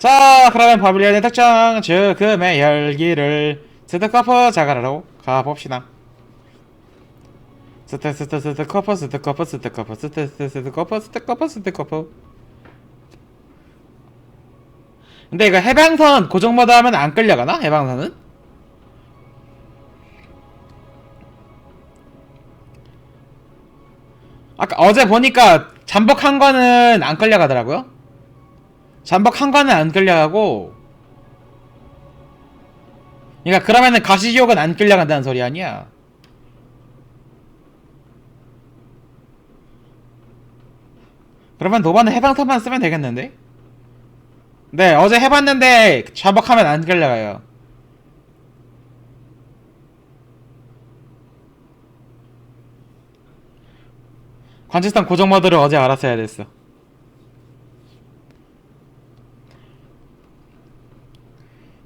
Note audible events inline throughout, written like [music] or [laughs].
자 그러면 바빌리언의 특징 죽음의 열기를 스트커프 자가라로 가봅시다 스트 스트 스트커프 스트커프 스트커프 스트 스트 스트커프 스트커프 스트커프 근데 이거 해방선 고정모드 하면 안 끌려가나? 해방선은? 아까 어제 보니까 잠복한 거는 안 끌려가더라고요 잠복한 거는 안 끌려가고 그러니까 그러면은 가시지옥은 안 끌려간다는 소리 아니야? 그러면 노바는 해방선만 쓰면 되겠는데? 네 어제 해봤는데 잠복하면 안 끌려가요. 관측선 고정 모드를 어제 알았어야 됐어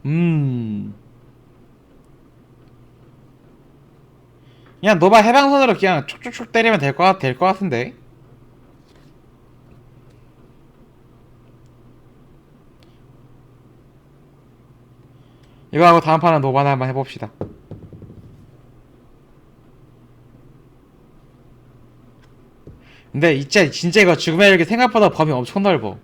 음. 그냥 노바 해방선으로 그냥 촉촉촉 때리면 될 것 될 것 같은데. 이거 하고 다음 판은 노바나 한번 해봅시다. 근데 진짜 진짜 이거 죽음의 열기 생각보다 범위 엄청 넓어.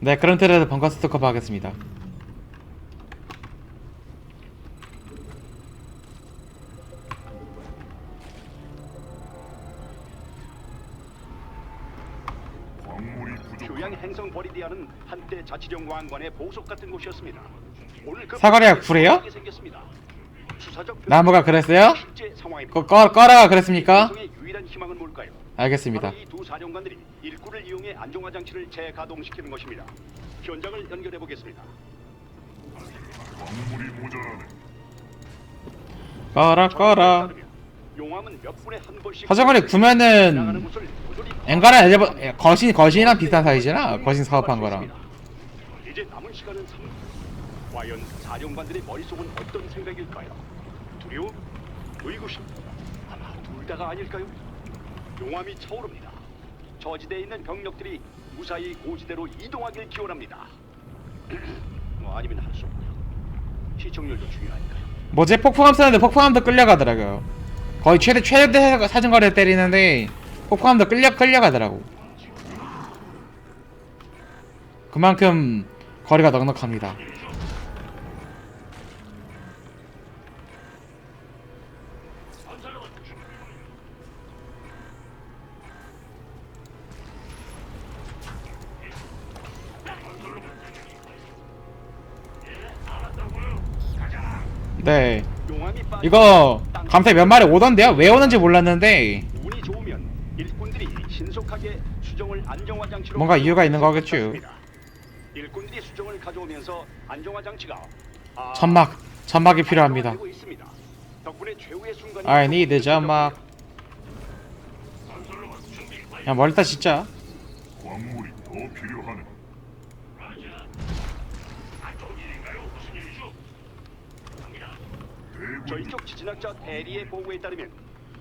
네, 그런 틀에서 벙커 스토커 하겠습니다. 행성 버리디아는 한때 자치령 왕관의 보석 같은 곳이었습니다. 오늘 그 사거리가 구래요? 생겼습니다. 나무가 그랬어요? 실제 상황입니다. 꺼, 꺼, 꺼라가 그랬습니까? 행성의 유일한 희망은 뭘까요? 알겠습니다. 바로 이두 사령관들이 일꾼을 이용해 안정화 장치를 재가동시키는 것입니다. 현장을 연결해 보겠습니다. 꺼라, 꺼라. 용암은 몇 분에 한 번씩 구면은 곳을 모조리 엔가랑 엘리버 거신 거신이랑 비슷한 사이즈나 거신 사업한 거랑 이제 남은 시간은 3분. 과연 사령관들의 머릿속은 어떤 생각일까요? 두려움? 의구심? 아마 둘 다가 아닐까요? 용암이 차오릅니다. 저지대에 있는 병력들이 무사히 고지대로 이동하길 기원합니다. [clears throat] 뭐 아니면 할 수 없고요. 시청률도 중요하니까요. 뭐제 폭풍함 쓰는데 폭풍함도 끌려가더라고요. 거의 최대 최대 사정거리 때리는데 폭풍함도 끌려 끌려가더라고. 그만큼 거리가 넉넉합니다. 네. 이거 감태 몇 마리 오던데요? 왜 오는지 몰랐는데 운이 좋으면 일꾼들이 신속하게 수정을 안정화 장치로 뭔가 이유가 있는 거겠죠. 일꾼들이 수정을 가져오면서 안정화 장치가 아, 점막 점막이 필요합니다. 안정화되고 있습니다. 덕분에 최후의 순간이 I need 점막. 야 멀다 진짜. 광물이 더 필요하네. 쪽 지진학자 대리의 보고에 따르면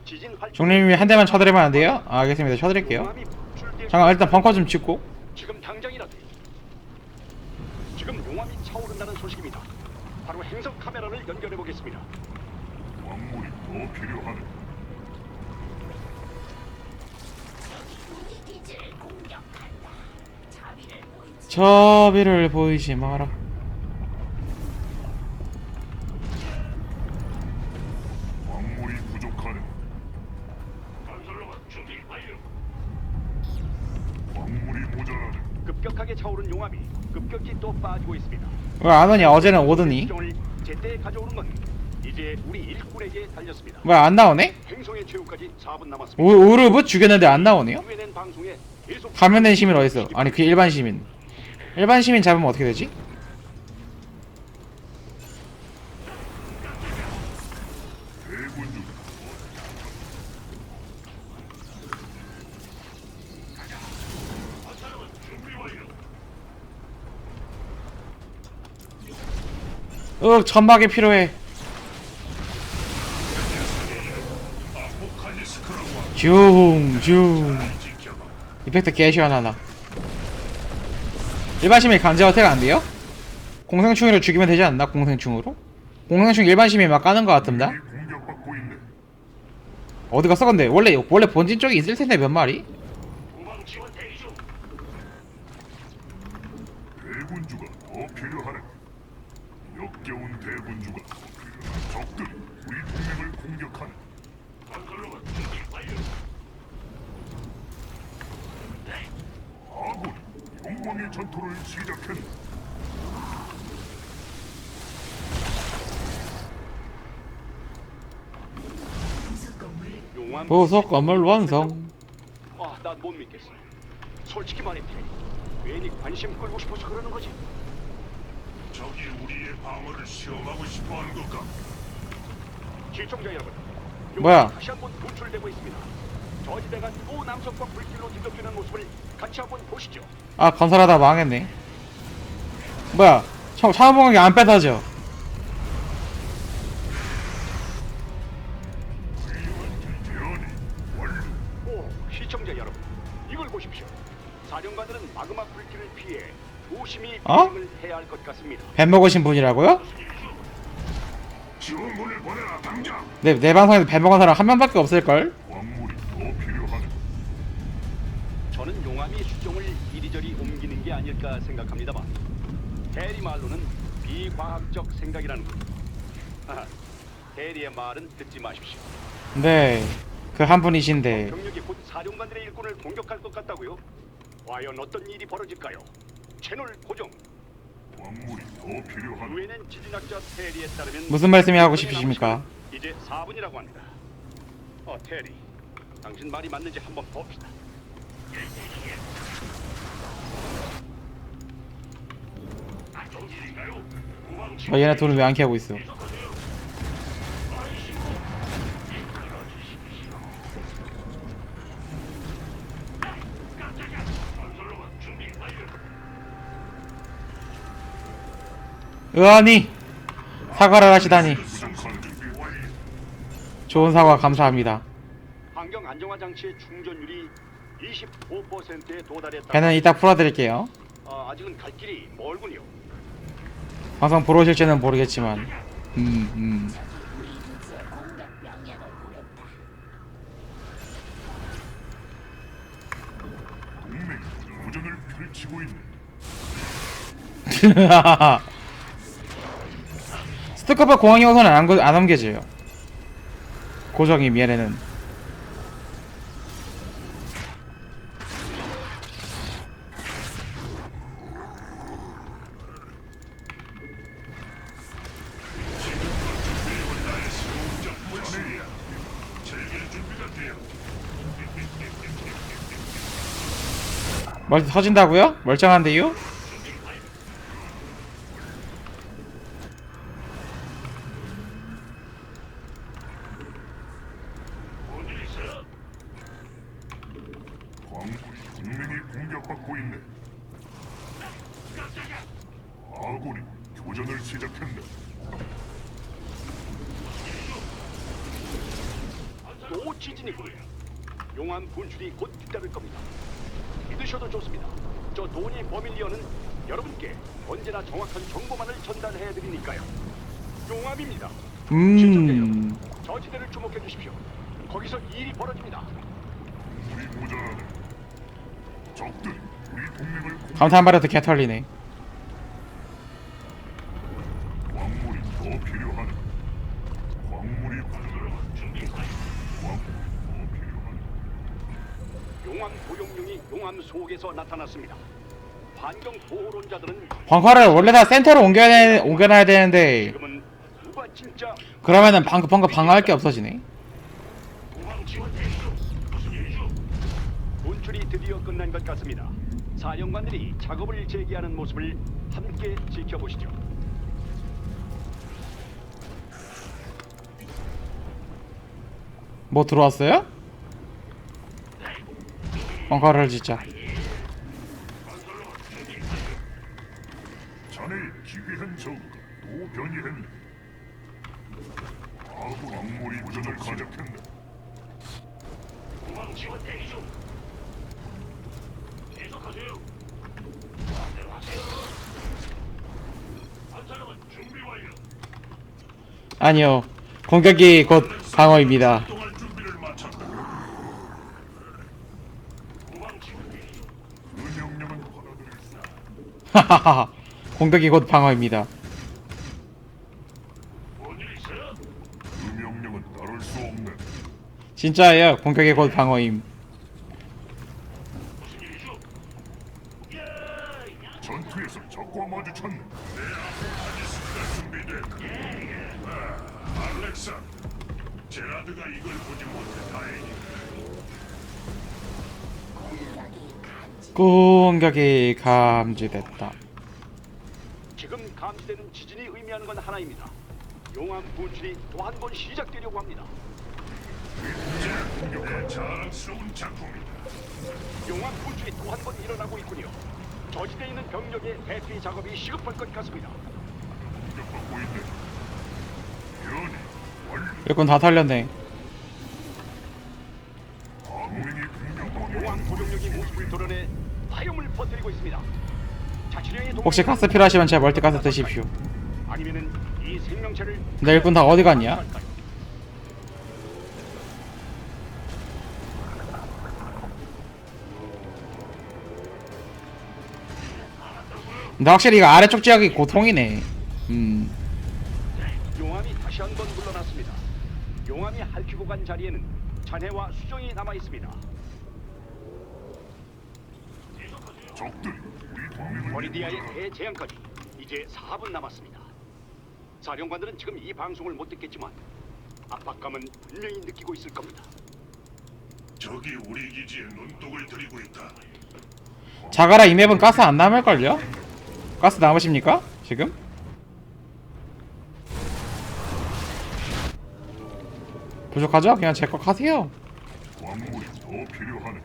지진 활동 종님이 한 대만 쳐드리면 안 돼요? 아, 알겠습니다. 쳐드릴게요. 용암이 분출될 잠깐 일단 벙커 좀 짓고. 지금 당장이라도 지금 용암이 차오른다는 소식입니다. 바로 행성 카메라를 연결해 보겠습니다. 광물이 더 필요하네. 저비를 보이지 마라. 왜 안 오냐? 어제는 오더니. 수정을 제때 가져오는 건 이제 우리 일꾼에게 달렸습니다. 왜 안 나오네? 행성의 최후까지 4분 남았습니다. 우, 우르브 죽였는데 안 나오네요? 방송에 계속 감염된 시민 어딨어? 아니 그 일반 시민. 일반 시민 잡으면 어떻게 되지? 대군 중 어, 점막이 필요해. 중, 중. 이펙트 개 시원하다 일반 시민 강제 어택 안 돼요? 공생충으로 죽이면 되지 않나? 공생충으로? 공생충 일반 시민 막 까는 공격받고 있네. 어디 갔어 근데 원래 원래 본진 쪽에 있을 텐데 몇 마리? 대군주가 더 필요하네. 대군주가 더 필요한 적들이 우리 동맹을 공격하네. 아군 영광의 전투를 시작했네. 용암 보석 건물 완성 아, 난못 믿겠어. 솔직히 말해, 테리. 괜히 관심 끌고 싶어서 그러는 거지. 적이 우리의 방어를 시험하고 싶어하는 것까? 시청자 여러분, 뭐야? 용암이 다시 한번 분출되고 있습니다. 저지대가 또 남성과 불길로 뒤덮이는 모습을 같이 한번 보시죠. 아 건설하다 망했네 뭐야 차, 차원봉이 안 뺏어져 대연이 완료. 오, 시청자 여러분, 이걸 보십시오. 사령관들은 마그마 불길을 피해 조심히 어? 비행을 것 같습니다. 뱀 먹으신 분이라고요? 지원군을 보내라 당장. 내, 내 방송에서 뱀 먹은 사람 한 명밖에 없을걸? 광물이 더 필요하네. 저는 용암이 수종을 이리저리 옮기는 게 아닐까 생각합니다만 대리 말로는 비과학적 생각이라는 거. 아, 대리의 말은 듣지 마십시오. 네 그 한 분이신데 병력이 곧 사령관들의 일꾼을 공격할 것 같다고요? 과연 어떤 일이 벌어질까요? 채널 고정. 광물이 더 필요하네. 유엔엔 지진학자 테리에 따르면 무슨 말씀이 하고 싶으십니까? 이제 4분이라고 합니다. 어, 테리. 당신 말이 맞는지 한번 봅시다. 어, 얘네 돈을 왜 안 캐고 있어 의원이 사과를 하시다니. 좋은 사과 감사합니다 환경 안정화 장치의 충전율이 25%에 도달했다. 배는 이따 풀어드릴게요 아, 아직은 갈 길이 멀군요. 방송 보러 오실지는 모르겠지만 음, 음. 동맹이 도전을 펼치고 있네. [laughs] 스투커파 공항 요소는 안, 고- 안 넘겨져요 고정이 미래는 멀티 터진다고요? 멀쩡한데요? 광물이 동맹이 공격받고 있네. 아군이 교전을 시작했네. 또 지진이군요. 용암 분출이 곧 뒤따를 겁니다. 믿으셔도 좋습니다. 저 도니 버밀리언은 여러분께 언제나 정확한 정보만을 전달해 드리니까요. 용암입니다. 음 저 지대를 주목해 주십시오. 거기서 일이 벌어집니다. 우리 모자라네. 적들이 우리 동맹을 공... 감사 한 마리도 개 털리네 광물이 더 필요하네. 광물이 부족하네. 광물이 더 필요하네. 용암 고용룡이 용암 속에서 나타났습니다. 환경 보호론자들은 광화를 원래 다 센터로 옮겨야 되, 옮겨놔야 되는데 지금은 누가 진짜 그러면은 방금 방금 방어할 게 없어지네 끝난 것 같습니다. 사령관들이 작업을 재개하는 모습을 함께 지켜보시죠. 뭐 들어왔어요? 광화를 진짜 자네의 기괴한 저그가 또 변이했네. 아군 광물이 도전을 시작했네. 계속하세요. 안타까운 준비 완료. 아니요. 공격이 곧 방어입니다. 하하하. 공격이 곧 방어입니다. 진짜예요. 공격이 곧 방어임. 공격이 감지됐다. 지금 감지되는 지진이 의미하는 건 하나입니다. 용암 분출이 또 한 번 시작되려고 합니다. 공격한 자랑스러운 작품이다. 용암 분출이 또 한 번 일어나고 있군요. 저지대에 있는 병력의 대피 작업이 시급할 것 같습니다. 공격받고 있네. 연이. 일꾼 다 털렸네. 모습을 드러내 화염을 퍼뜨리고 있습니다. 자치령의 동- 혹시 가스 필요하시면 제 멀티 가스 드십시오. 아니면은 이 생명체를 내 일꾼 다 어디 갔냐? 근데 확실히 이거 아래쪽 지역이 고통이네. 음. 용암이 다시 한 번 물러났습니다. 용암이 핥히고 간 자리에는 잔해와 수정이 남아 있습니다. 적들이 우리 동맹을 버리디아의 대재앙까지 이제 4분 남았습니다. 사령관들은 지금 이 방송을 못 듣겠지만 압박감은 분명히 느끼고 있을 겁니다. 적이 우리 기지에 눈독을 들이고 있다. 자가라 이 맵은 가스 안 남을걸요? 가스 남으십니까? 지금? 부족하죠? 그냥 제 거 가세요. 광물이 더 필요하네.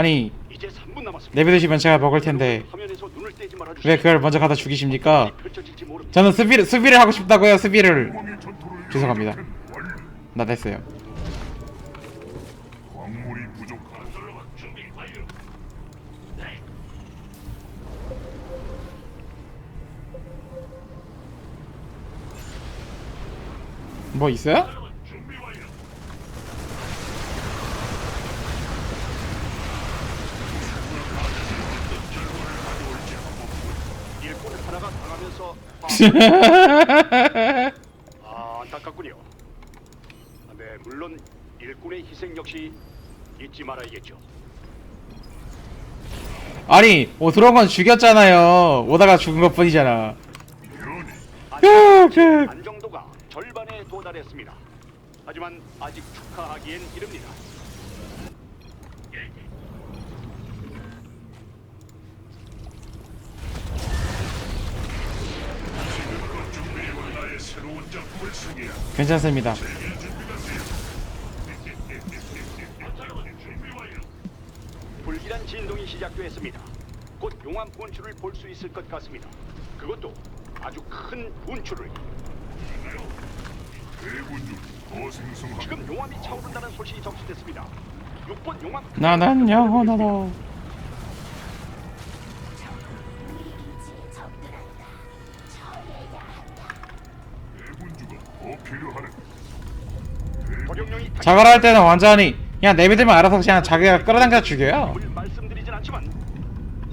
아니 이제 3분 남았습니다. 내비두시면 제가 먹을 텐데 화면에서 눈을 떼지 말아 주시오. 왜 그걸 먼저 갖다 죽이십니까? 펼쳐질지. 저는 수비를 수비를 하고 싶다고요. 수비를 죄송합니다. 나 됐어요. 광물이 부족한. 뭐 있어요? 준비 완료. 일꾼 하나가 당하면서 아, 안타깝군요. 아, 네, 물론 일꾼의 희생 역시 잊지 말아야겠죠. 아니 뭐 들어온 건 죽였잖아요. 오다가 죽은 것 뿐이잖아. 연이 야, 그 안정도가 절반에 도달했습니다. 하지만 아직 축하하기엔 이릅니다. 지금껏 준비해온 나의 새로운 작품을 승리한 괜찮습니다. 불길한 진동이 시작됐습니다. 곧 용암 분출을 볼 수 있을 것 같습니다. 그것도 아주 큰 분출을. 지금 용암이 차오른다는 소식이 접수됐습니다. 6번 용암 나는 영원하다. 자가라 할 때는 완전히 그냥 내비두면 알아서 그냥 자기가 끌어당겨 죽여요. 을 말씀드리진 않지만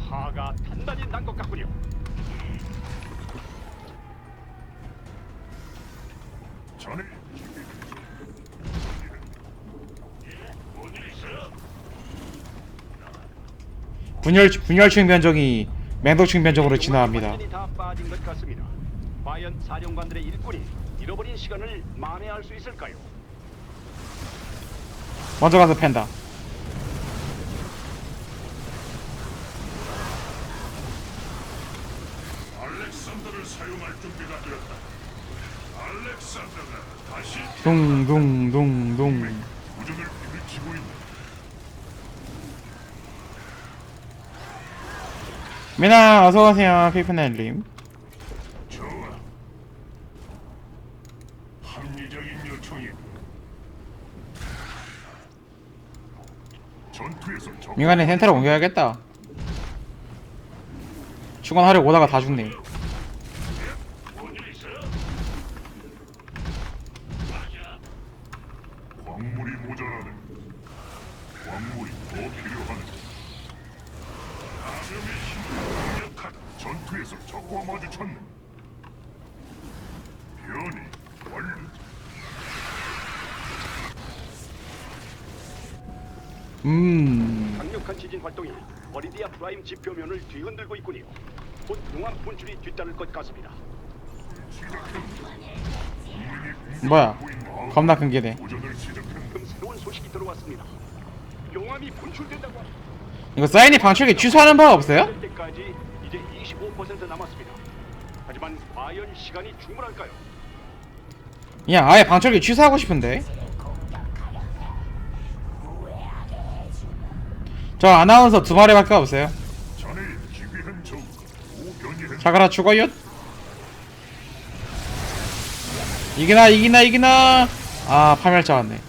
화가 단단히 난 것 같군요. 있어요? 분열 분열층 변종이 맹독층 변종으로 진화합니다. 완전히 다 빠진 것 같습니다. 과연 사령관들의 일꾼이 잃어버린 시간을 만회할 수 있을까요? 먼저 가서 팬다. 알렉산더를 사용할 준비가 되었다. 알렉산더가 다시 둥둥둥둥. 구전을 일으키고 있네. 미나 어서 오세요 피프넬님. 좋아. 합리적인 요청이. 전투에서 적 민간인 센터로 옮겨야겠다. 충원하려고 오다가 다 죽네. 뭔일 있어요? 광물이 모자라네. 광물이 더 필요하네. 감염의 힘을 강력하다. 전투에서 적과 마주쳤네. 변이 완료. 음. 강력한 지진 활동이 버리디아 프라임 지표면을 뒤흔들고 있군요. 곧 용암 분출이 뒤따를 것 같습니다. 뭐야? 겁나 큰 게네. 새로운 소식이 들어왔습니다. 용암이 분출된다고 합니다. 이거 사인이 방출기 취소하는 법 없어요? 될 때까지 이제 25% 남았습니다. 하지만 과연 시간이 충분할까요? 그냥 아예 방출기 취소하고 싶은데. 저 아나운서 두 마리밖에 없어요. 자가라 죽어요. 이기나 이기나 이기나. 아 파멸자 왔네.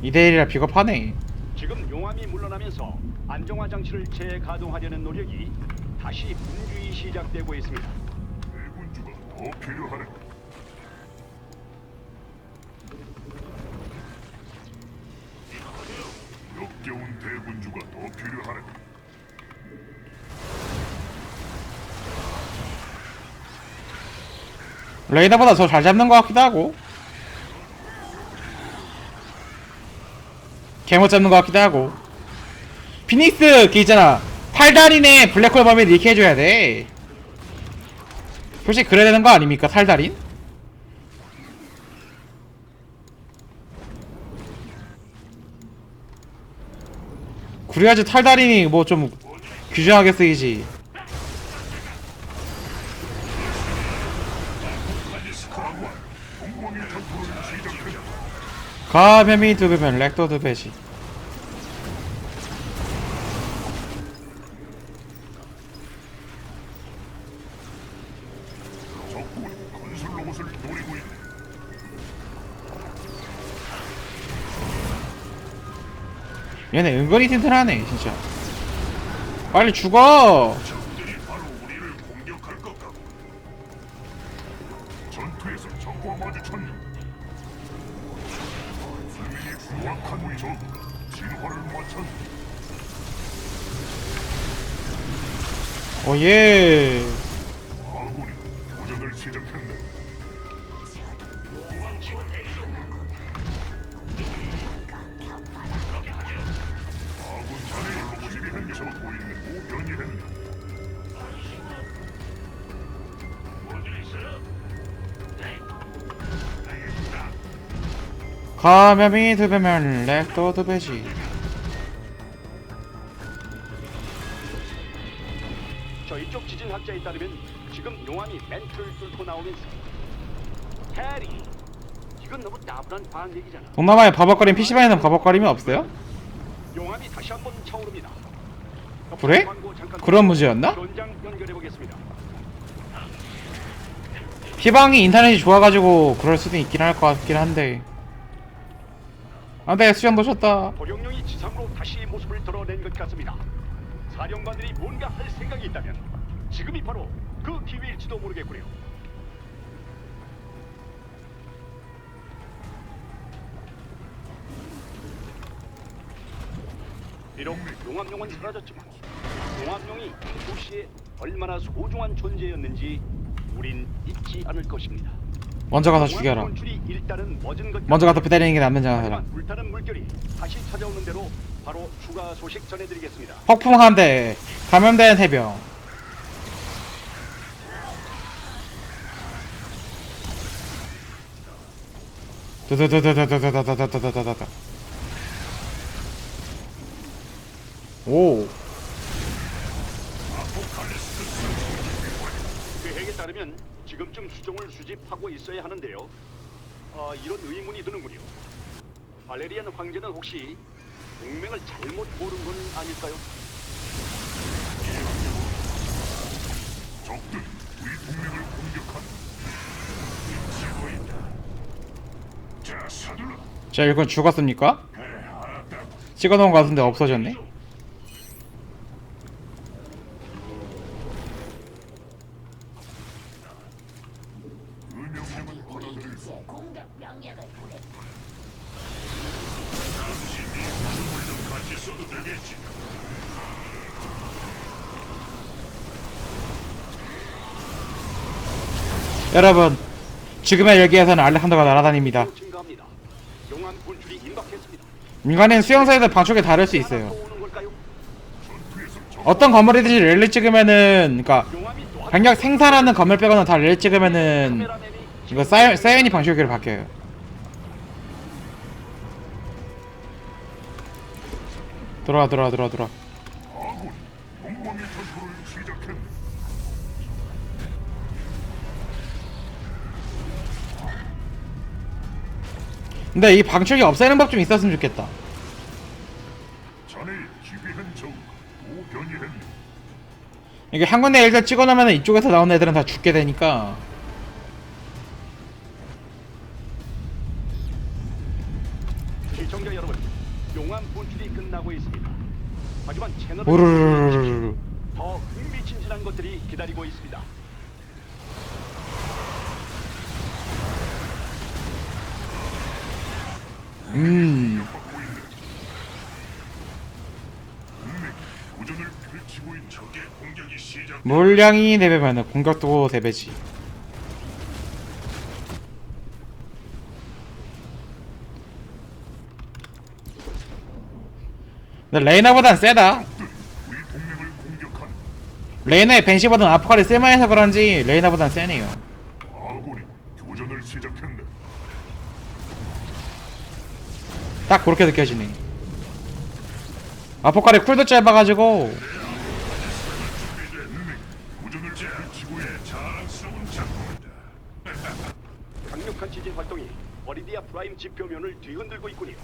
이대 1이라 비겁하네. 지금 용암이 물러나면서 안정화 장치를 재가동하려는 노력이 다시 분주히 시작되고 있습니다. 대군주가 더 필요하네. 역겨운 대군주가 더 필요하네. 레이더보다 더 잘 잡는 것 같기도 하고. 개못 잡는 것 같기도 하고. 피닉스 그 있잖아. 탈달인의 블랙홀 범위를 이렇게 해줘야 돼. 솔직히 그래야 되는 거 아닙니까 탈달인? 그래야지 탈달인이 뭐좀 규정하게 쓰이지. 가뱀이 두 배면 렉도 두 배지. 얘네 은근히 튼튼하네 진짜. 빨리 죽어. 오예. 아군이 도전을 시작했네. 가뱀이 두 배면 렉도 두 배지. 저희 쪽 지진 학자에 따르면 지금 용암이 멘트를 뚫고 나오면서 해리 이건 너무 과학 얘기잖아. 동남아에 버벅거림 PC방에는 버벅거림이 없어요? 용암이 다시 한번 차오릅니다. 그래? 잠깐 그런 문제였나? 피방이 인터넷이 좋아가지고 그럴 수도 있긴 할 것 같긴 한데. 안돼 수영 놓쳤다. 도룡령이 지상으로 다시 모습을 드러낸 것 같습니다. 사령관들이 뭔가 할 생각이 있다면 지금이 바로 그 기회일지도 모르겠군요. 비록 용암용은 사라졌지만 용암용이 도시에 얼마나 소중한 존재였는지 우린 잊지 않을 것입니다. 먼저 가서 죽여라. 먼저 가서 피다리는 게 남는 자라. 폭풍 한 대. 감염된 해병. 드드드드드드드드드드드드드드. 오. 지금쯤 수종을 수집하고 있어야 하는데요. 아, 이런 의문이 드는군요. 발레리안 황제는 혹시 동맹을 잘못 고른 건 아닐까요? 적들이 우리 동맹을 공격한다. 지고 있다. 자, 서둘러. 자 이건 죽었습니까? 찍어놓은 거 같은데 없어졌네 여러분 지금의 열기에서는 알레칸더가 날아다닙니다. 인간은 수용소에서 방촉에 다를 수 있어요. 어떤 건물이든지 랠리 찍으면은 그니까 용암이 또 병력 생산하는 건물 빼고는 다 랠리 찍으면은 이거 사이, 사이언이 방식으로 바뀌어요. 들어와 들어와 들어와 들어와 근데 이 방출이 없애는 법 좀 있었으면 좋겠다. 이게 한 군데 일단 찍어놓으면 이쪽에서 나오는 애들은 다 죽게 되니까 시청자 여러분, 용암 분출이 끝나고 있습니다. 하지만 우르르르르르 더 흥미진진한 것들이 기다리고 있습니다. 음. 물량이 4배면 공격도 3배지. 근데 레이나보단 세다. 레이나의 벤시보단 아포칼이 쓸만해서 그런지 레이나보단 세네요 아군이 교전을 시작했네. 딱 그렇게 느껴지네 아포칼이 쿨도 짧아가지고. 강력한 지진 활동이 버리디아 프라임 지표면을 뒤흔들고 있군요.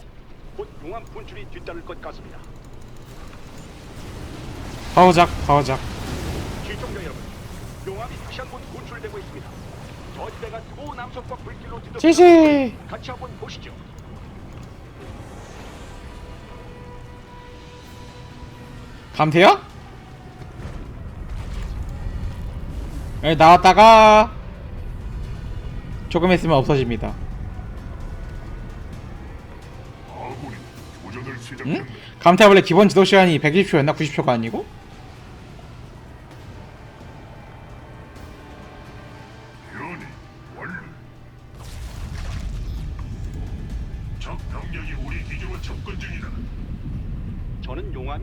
곧 용암 분출이 뒤따를 것 같습니다. 파우작 파우작 시청자 여러분, 용암이 다시 한번 분출되고 있습니다. 저지대가 또 남쪽과 불길로 뒤덮여 지지 같이 한번 보시죠. 감태요? 여기 나왔다가 조금 있으면 없어집니다 응? 감태 원래 기본 지도 시간이 120초였나 90초가 아니고?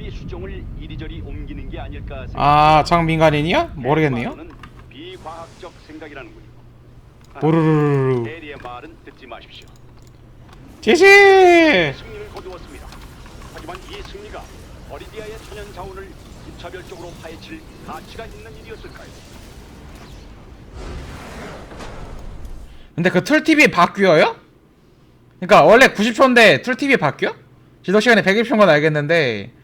용암이 수종을 이리저리 옮기는 게 아닐까 생각. 아 정민간인이야? 모르겠네요 비과학적 생각이라는군요. 아, 보르르르르 대리의 말은 듣지 마십시오. 지지 승리를 거두었습니다. 하지만 이 승리가 어리디아의 천연 자원을 무차별적으로 파헤칠 가치가 있는 일이었을까요? 근데 그 툴TV 바뀌어요? 그니까 원래 90초인데 툴TV 바뀌어? 지도 시간이 120초인 건 알겠는데